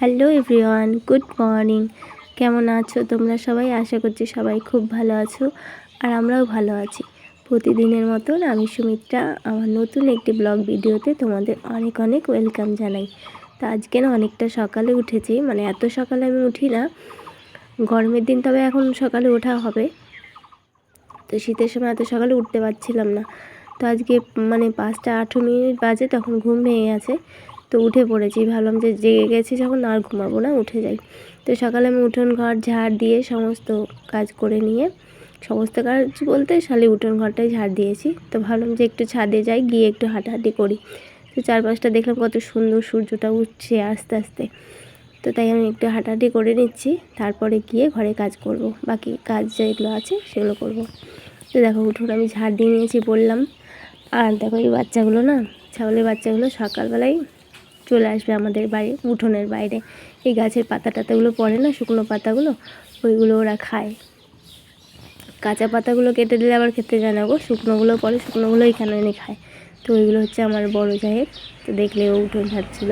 Hello everyone, good morning. কেমন আছো তোমরা সবাই? আশা করছি সবাই খুব ভালো আছো আর আমরাও ভালো আছি। প্রতিদিনের মতন আমি সুমিত্রা আমার নতুন একটি ব্লগ ভিডিওতে তোমাদের অনেক অনেক ওয়েলকাম জানাই। তো আজকে না অনেকটা সকালে উঠেছি মানে এত সকালে আমি উঠি না। গরমের দিন তবে এখন সকালে ওঠা হবে। তো শীতের সময় এত সকালে উঠতে পারছিলাম না। তো আজকে মানে পাঁচটা আঠেরো মিনিট বাজে তখন ঘুম ভেঙে গেছে। তো উঠে পড়েছি। ভাবলাম যে জেগে গেছি যখন আর ঘুমাবো না, উঠে যাই। তো সকালে আমি উঠোন ঘর ঝাড় দিয়ে সমস্ত কাজ করে নিয়ে, সমস্ত কাজ বলতে শালি উঠোন ঘরটাই ঝাড় দিয়েছি। তো ভাবলাম যে একটু ছাদে যাই, গিয়ে একটু হাঁটাহাঁটি করি। তো চারপাশটা দেখলাম কত সুন্দর সূর্যটা উঠছে আস্তে আস্তে। তো তাই আমি একটু হাঁটাহাঁটি করে নিচ্ছি, তারপরে গিয়ে ঘরে কাজ করব। বাকি কাজ যেগুলো আছে সেগুলো করব। তো দেখো উঠোন আমি ঝাড় দিয়ে নিয়েছি বললাম। আর দেখো এই বাচ্চাগুলো না, ছাগলের বাচ্চাগুলো সকালবেলায় চলে আসবে আমাদের বাড়ি, উঠোনের বাইরে। এই গাছের পাতা টাতাগুলো পড়ে না, শুকনো পাতাগুলো? ওইগুলো ওরা খায়। কাঁচা পাতাগুলো কেটে দিলে আবার খেতে যায় না গো। শুকনোগুলো পরে শুকনোগুলো এখানে এনে খায়? তো ওইগুলো হচ্ছে আমার বড় জাহের তো দেখলে ও উঠোন ঝাড়ছিল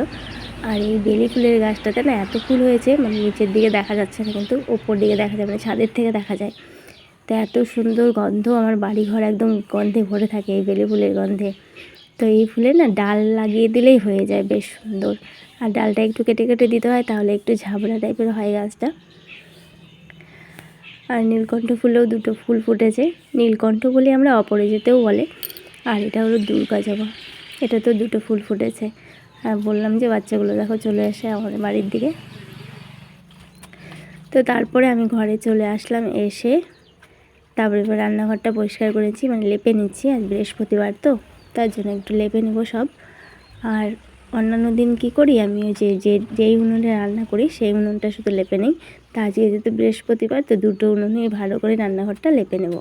আর এই বেলি ফুলের গাছটাতে না এত ফুল হয়েছে মানে নিচের দিকে দেখা যাচ্ছে না, কিন্তু ওপর দিকে দেখা যায় মানে ছাদের থেকে দেখা যায়। তো এত সুন্দর গন্ধ, আমার বাড়ি ঘর একদম গন্ধে ভরে থাকে এই বেলি ফুলের গন্ধে। তো এই ফুলে না ডাল লাগিয়ে দিলেই হয়ে যায়, বেশ সুন্দর। আর ডালটা একটু কেটে কেটে দিতে হয়, তাহলে একটু ঝাবড়া টাইপের হয় গাছটা। আর নীলকণ্ঠ ফুলেও দুটো ফুল ফুটেছে। নীলকণ্ঠ বলে আমরা অপরাজিতেও বলে, আর এটা হলো দুর্গা জবা। এটা তো দুটো ফুল ফুটেছে। আর বললাম যে বাচ্চাগুলো দেখো চলে আসে আমাদের বাড়ির দিকে। তো তারপরে আমি ঘরে চলে আসলাম, এসে তারপরে রান্নাঘরটা পরিষ্কার করেছি মানে লেপে নিচ্ছি আজ বৃহস্পতিবার তো। তার জন্য একটু লেপে নেব সব। আর অন্যান্য দিন কি করি আমি? ওই যে যে, যেই উনুনে রান্না করি, সেই উনুনটা শুধু লেপে নেই। তা যেহেতু বৃহস্পতিবার, তো দুটো উনুনে ভালো করে রান্নাঘরটা লেপে নেব।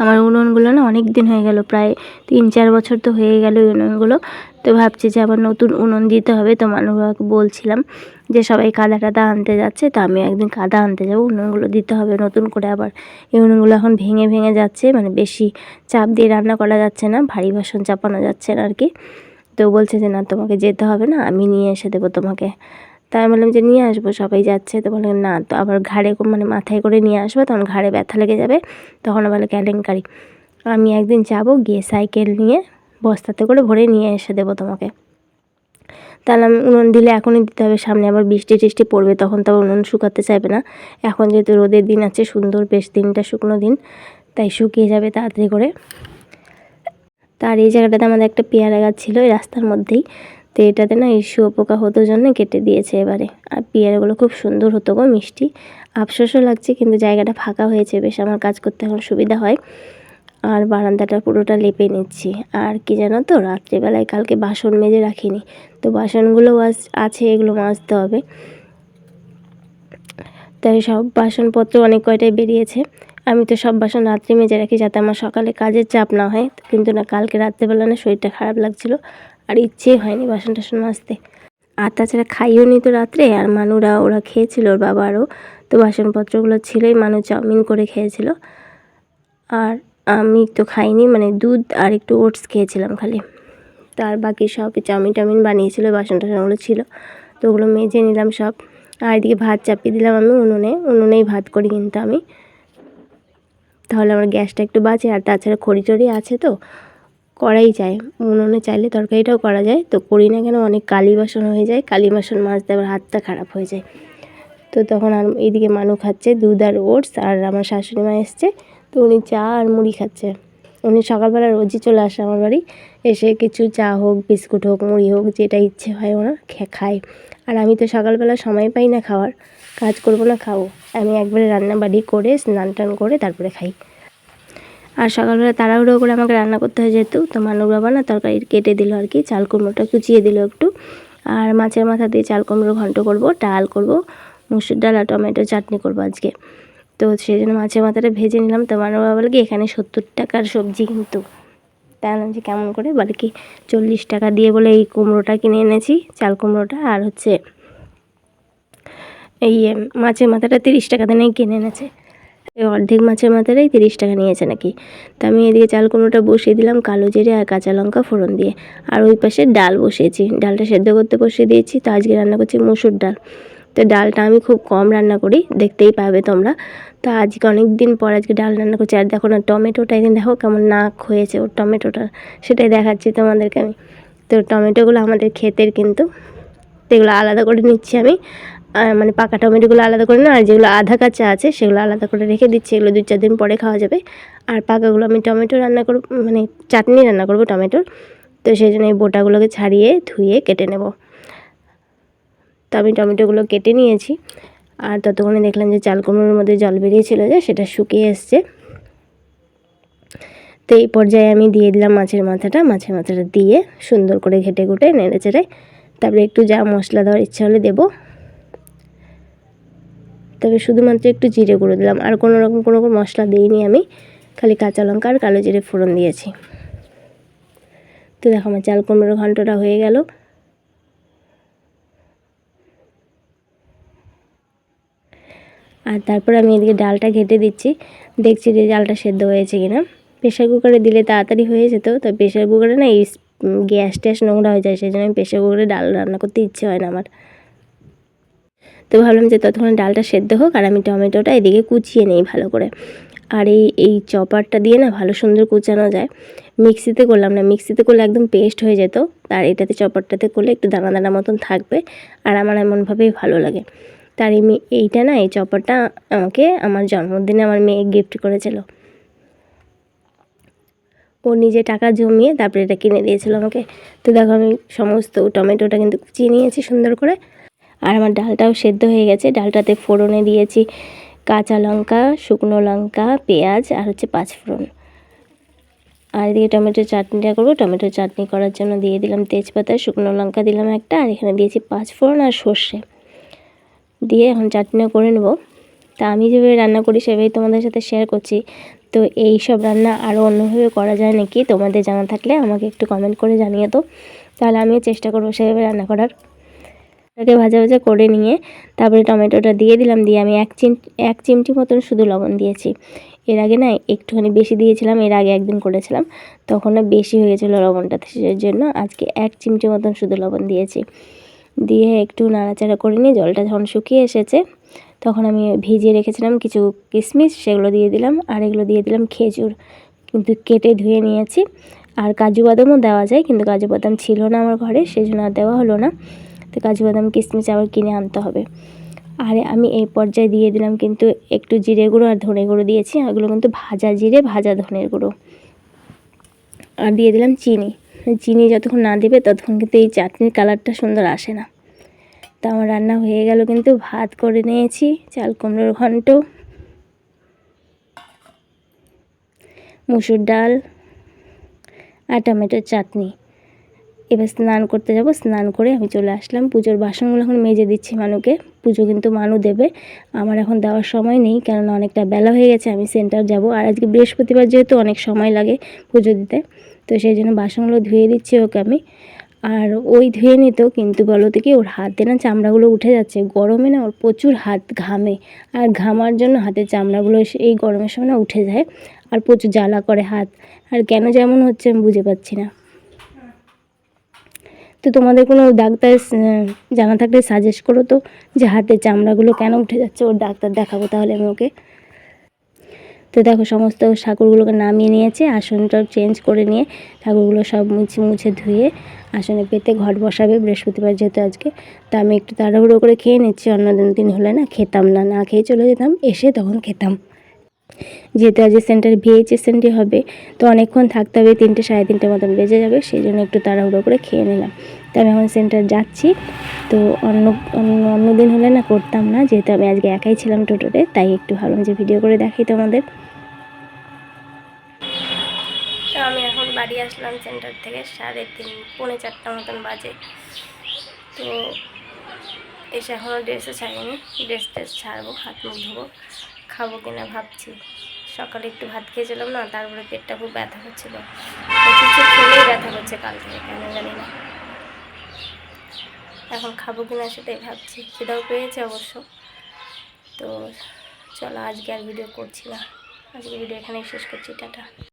আমার উনুনগুলো না অনেক দিন হয়ে গেল, প্রায় তিন চার বছর তো হয়ে গেল উনুনগুলো। তো ভাবছি যে আবার নতুন উনুন দিতে হবে, তো মানুষকে বলছিলাম যে সবাই কাদা টাদা আনতে যাচ্ছে, তো আমি একদিন কাদা আনতে যাব। উনুনগুলো দিতে হবে নতুন করে আবার। এই উনুনগুলো এখন ভেঙে ভেঙে যাচ্ছে মানে বেশি চাপ দিয়ে রান্না করা যাচ্ছে না, ভারী বাসন চাপানো যাচ্ছে না আর কি। তো বলছে যে, না, তোমাকে যেতে হবে না, আমি নিয়ে এসে দেবো তোমাকে। তাই বললাম যে, নিয়ে আসব, সবাই যাচ্ছে। তো বললেন না, তো আবার ঘাড়ে মানে মাথায় করে নিয়ে আসব, তখন ঘাড়ে ব্যথা লেগে যাবে, তখন আবার কেলেঙ্কারি। আমি একদিন যাব গিয়ে সাইকেল নিয়ে বস্তাতে করে ভরে নিয়ে এসে দেবো তোমাকে। তাহলে আমি উনুন দিলে এখনই দিতে হবে। সামনে আবার বৃষ্টি টিষ্টি পড়বে, তখন তো উনুন শুকাতে চাইবে না। এখন যেহেতু রোদের দিন আছে, সুন্দর বেশ দিনটা শুকনো দিন, তাই শুকিয়ে যাবে তাড়াতাড়ি করে। তার এই জায়গাটাতে আমাদের একটা পেয়ারা গাছ ছিল, এই রাস্তার মধ্যেই। তো এটাতে না এই শুয়োপোকা হতো জন্য কেটে দিয়েছে এবারে। আর পেয়ারাগুলো খুব সুন্দর হতো গো, মিষ্টি। আফসোসও লাগছে, কিন্তু জায়গাটা ফাঁকা হয়েছে, বেশ আমার কাজ করতে এখন সুবিধা হয়। আর বারান্দাটা পুরোটা লেপে নিচ্ছি। আর কি জানো তো, রাত্রিবেলায় কালকে বাসন মেজে রাখিনি। তো বাসনগুলোও আছে, এগুলো মাজতে হবে। তাই সব বাসনপত্র অনেক কয়টাই বেরিয়েছে। আমি তো সব বাসন রাত্রে মেজে রাখি যাতে আমার সকালে কাজের চাপ না হয়। কিন্তু না, কালকে রাত্রেবেলা না শরীরটা খারাপ লাগছিল আর ইচ্ছেই হয়নি বাসন টাসন মাজতে। আর তাছাড়া খাইও নি তো রাত্রে, আর মানুরা ওরা খেয়েছিল, ওর বাবা আরও। তো বাসনপত্রগুলো ছিলই, মানু চাউমিন করে খেয়েছিল। আর আমি তো খাইনি মানে দুধ আর একটু ওটস খেয়েছিলাম খালি। তার বাকি সব চাউমিন টাউমিন বানিয়েছিল বাসন টাসনগুলো ছিল, তো ওগুলো মেজে নিলাম সব। আর এদিকে ভাত চাপিয়ে দিলাম আমি উনুনে, উনুনেই ভাত করি কিন্তু আমি। তাহলে আমার গ্যাসটা একটু বাঁচে, আর তাছাড়া খড়ি টড়ি আছে তো করাই যায় উনুনে চাইলে তরকারিটাও করা যায়, তো করি না কেন, অনেক কালি বাসন হয়ে যায়, কালি বাসন মাজতে আবার হাতটা খারাপ হয়ে যায়। তো তখন আর এইদিকে মানু খাচ্ছে দুধ আর ওটস, আর আমার শাশুড়ি মা এসছে তো উনি চা আর মুড়ি খাচ্ছে। উনি সকালবেলা রোজই চলে আসে আমার বাড়ি। এসে কিছু চা হোক, বিস্কুট হোক, মুড়ি হোক, যেটা ইচ্ছে হয় ওনার খায়। আর আমি তো সকালবেলা সময় পাই না খাওয়ার। কাজ করব না, খাব। আমি একবারে রান্না বাড়ি করে, স্নান টান করে তারপরে খাই। আর সকালবেলা তাড়াহুড়ো করে আমাকে রান্না করতে হয় যেহেতু, তো মানুষ বাবা না তরকারি কেটে দিল আর কি, চাল কুমড়োটা কুচিয়ে দিল একটু। আর মাছের মাথা দিয়ে চাল কুমড়ো ঘন্ট করব, ডাল করব, মুসুর ডাল আর টমেটো চাটনি করব আজকে। তো সেই জন্য মাছের মাথাটা ভেজে নিলাম। তো আমার বাবা বলে কি, এখানে সত্তর টাকার সবজি কিন্তু। তাই যে কেমন করে? বলে কি, চল্লিশ টাকা দিয়ে বলে এই কুমড়োটা কিনে এনেছি, চাল কুমড়োটা। আর হচ্ছে এই মাছের মাথাটা তিরিশ টাকা দিয়ে কিনে এনেছে। অর্ধেক মাছের মাথাটাই তিরিশ টাকা নিয়েছে নাকি। তো আমি এদিকে চাল কুমড়োটা বসিয়ে দিলাম, কালো জিরে আর কাঁচা লঙ্কা ফোড়ন দিয়ে। আর ওই পাশে ডাল বসিয়েছি। ডালটা সেদ্ধ করতে বসিয়ে দিয়েছি। তো আজকে রান্না করছি মুসুর ডাল। তো ডালটা আমি খুব কম রান্না করি, দেখতেই পাবে তোমরা। তো আজকে অনেক দিন পর আজকে ডাল রান্না করছি। আর দেখো না, টমেটোটা এখানে দেখো কেমন নাক হয়েছে, ওর টমেটোটা, সেটাই দেখাচ্ছি তোমাদেরকে আমি। তো টমেটোগুলো আমাদের ক্ষেতের কিন্তু, তো এগুলো আলাদা করে নিচ্ছি আমি। মানে পাকা টমেটোগুলো আলাদা করে না, আর যেগুলো আধা কাঁচা আছে, সেগুলো আলাদা করে রেখে দিচ্ছি। এগুলো দু চার দিন পরে খাওয়া যাবে। আর পাকাগুলো আমি টমেটো রান্না করব মানে চাটনি রান্না করব টমেটোর। তো সেই জন্য এই বোটাগুলোকে ছাড়িয়ে ধুয়ে কেটে নেব। তো আমি টমেটোগুলো কেটে নিয়েছি। আর ততক্ষণে দেখলাম যে চাল কুমড়োর মধ্যে জল বেরিয়েছিল যে সেটা শুকিয়ে এসছে। তো এই পর্যায়ে আমি দিয়ে দিলাম মাছের মাথাটা মাছের মাথাটা দিয়ে সুন্দর করে ঘেটে ঘুটে নেড়ে চেড়ে তারপরে একটু যা মশলা দেওয়ার ইচ্ছা হলে দেবো। তবে শুধুমাত্র একটু জিরে গুঁড়ো দিলাম, আর কোনো রকম, কোনো মশলা দিইনি আমি, খালি কাঁচা লঙ্কা আর কালো জিরে ফোড়ন দিয়েছি। তো দেখো আমার চাল কুমড়োর ঘন্টটা হয়ে গেল। আর তারপর আমি এদিকে ডালটা ঘেটে দিচ্ছি। দেখছি যে ডালটা সেদ্ধ হয়েছে কিনা। প্রেশার কুকারে দিলে তাড়াতাড়ি হয়ে যেত, তো প্রেশার কুকারে না এই গ্যাস ট্যাস নোংরা হয়ে যায় সেই জন্য আমি প্রেশার কুকারে ডাল রান্না করতে ইচ্ছে হয় না আমার। তো ভাবলাম যে ততক্ষণ ডালটা সেদ্ধ হোক আর আমি টমেটোটা এদিকে কুচিয়ে নিই ভালো করে। আর এই এই চপারটা দিয়ে না ভালো সুন্দর কুচানো যায়। মিক্সিতে করলাম না, মিক্সিতে করলে একদম পেস্ট হয়ে যেত। আর এটাতে চপারটাতে করলে একটু দানা দানা মতন থাকবে, আর আমার এমনভাবেই ভালো লাগে। তার এই এইটা না, এই চপারটা আমাকে আমার জন্মদিনে আমার মেয়ে গিফট করেছিল। ও নিজে টাকা জমিয়ে তারপরে এটা কিনে দিয়েছিল আমাকে। তো দেখো আমি সমস্ত টমেটোটা কিন্তু কুচিয়ে নিয়েছি সুন্দর করে। আর আমার ডালটাও সেদ্ধ হয়ে গেছে। ডালটাতে ফোড়নে দিয়েছি কাঁচা লঙ্কা, শুকনো লঙ্কা, পেঁয়াজ আর হচ্ছে পাঁচফোড়ন আর এদিকে টমেটোর চাটনিটা করব। টমেটোর চাটনি করার জন্য দিয়ে দিলাম তেজপাতা, শুকনো লঙ্কা দিলাম একটা, আর এখানে দিয়েছি পাঁচ পাঁচফোড়ন আর সর্ষে। দিয়ে এখন চাটনিটা করে নেব। তা আমি যেভাবে রান্না করি সেভাবেই তোমাদের সাথে শেয়ার করছি। তো এই সব রান্না আরও অন্যভাবে করা যায় নাকি তোমাদের জানা থাকলে আমাকে একটু কমেন্ট করে জানিয়ে তো তাহলে আমিও চেষ্টা করব সেভাবে রান্না করার। ওটাকে ভাজা ভাজা করে নিয়ে তারপরে টমেটোটা দিয়ে দিলাম, দিয়ে আমি এক চিম, এক চিমটি মতন শুধু লবণ দিয়েছি। এর আগে না একটুখানি বেশি দিয়েছিলাম, এর আগে একদিন করেছিলাম তখন বেশি হয়ে গেছিল লবণটা, সেই জন্য আজকে এক চিমটি মতন শুধু লবণ দিয়েছি। দিয়ে একটু নাড়াচাড়া করে নিয়ে জলটা যখন শুকিয়ে এসেছে, তখন আমি ভিজিয়ে রেখেছিলাম কিছু কিশমিশ, সেগুলো দিয়ে দিলাম, আর এগুলো দিয়ে দিলাম খেজুর। কিন্তু কেটে ধুয়ে নিয়েছি। আর কাজু বাদামও দেওয়া যায়, কিন্তু কাজু বাদাম ছিল না আমার ঘরে সেই জন্য আর দেওয়া হলো না। তো কাজু বাদাম, কিশমিশ আবার কিনে আনতে হবে। আর আমি এই পর্যায়ে দিয়ে দিলাম কিন্তু একটু জিরে গুঁড়ো আর ধনে গুঁড়ো দিয়েছি এগুলো কিন্তু ভাজা জিরে, ভাজা ধনের গুঁড়ো। আর দিয়ে দিলাম চিনি। চিনি যতক্ষণ না দেবে, ততক্ষণ কিন্তু এই চাটনির কালারটা সুন্দর আসে না। তো আমার রান্না হয়ে গেল কিন্তু, ভাত করে নিয়েছি, চাল, কুমড়োর ঘন্ট, মুসুর ডাল আর টমেটোর চাটনি। এবার স্নান করতে যাব। স্নান করে আমি চলে আসলাম। পুজোর বাসনগুলো এখন মেজে দিচ্ছি মানুকে। পুজো কিন্তু মানু দেবে। আমার এখন দেওয়ার সময় নেই, কেননা অনেকটা বেলা হয়ে গেছে, আমি সেন্টার যাব। আর আজকে বৃহস্পতিবার যেহেতু অনেক সময় লাগে পুজো দিতে, তো সেই জন্য বাসনগুলো ধুয়ে দিচ্ছি ওকে আমি। আর ওই ধুয়ে নিত কিন্তু বলো কি, ওর হাতে না চামড়াগুলো উঠে যাচ্ছে। গরমে না ওর প্রচুর হাত ঘামে। আর ঘামার জন্য হাতের চামড়াগুলো এই গরমের সময় না উঠে যায়। আর প্রচুর জ্বালা করে হাত। আর কেন যেমন হচ্ছে আমি বুঝে পাচ্ছি না। তো তোমাদের কোনো ডাক্তার জানা থাকলে সাজেস্ট করো তো যে হাতের চামড়াগুলো কেন উঠে যাচ্ছে, ওর ডাক্তার দেখাবো তাহলে আমি ওকে। তো দেখো সমস্ত ঠাকুরগুলোকে নামিয়ে নিয়েছে, আসনটা চেঞ্জ করে নিয়ে ঠাকুরগুলো সব মুছে মুছে ধুয়ে আসনে পেতে ঘট বসাবে বৃহস্পতিবার যেহেতু আজকে। তা আমি একটু তাড়াহুড়ো করে খেয়ে নিচ্ছি অন্য দিন দিন হলে না খেতাম না না খেয়ে চলে যেতাম, এসে তখন খেতাম। যেহেতু আজ সেন্টার ভিএইচএস সেন্টার হবে, তো অনেকক্ষণ থাকতে হবে, তিনটে সাড়ে তিনটে মতন বেজে যাবে সেই জন্য একটু তাড়াহুড়ো করে খেয়ে নিলাম। তো আমি এখন সেন্টার যাচ্ছি, তো অন্য অন্য দিন হলে না করতাম না, যেহেতু আমি আজকে একাই ছিলাম টোটোতে, তাই একটু ভাবলাম যে ভিডিও করে দেখাই তোমাদের। তো আমি এখন বাড়ি আসলাম সেন্টার থেকে সাড়ে তিন, পৌনে চারটা মতন বাজে। তো এসে এখনও ড্রেসে ছাড়িনি ড্রেস ট্রেস ছাড়বো, হাত মুখ ধোবো। খাব কিনা ভাবছি। সকালে একটু ভাত খেয়েছিলাম না, তারপরে পেটটা খুব ব্যথা হচ্ছিল খেলেই ব্যথা করছে কাল থেকে কেন জানি না। এখন খাব কিনা সেটাই ভাবছি সেটাও পেয়েছে অবশ্য। তো চলো আজকে আর ভিডিও করছি না। আজকে ভিডিও এখানেই শেষ করছি, টাটা।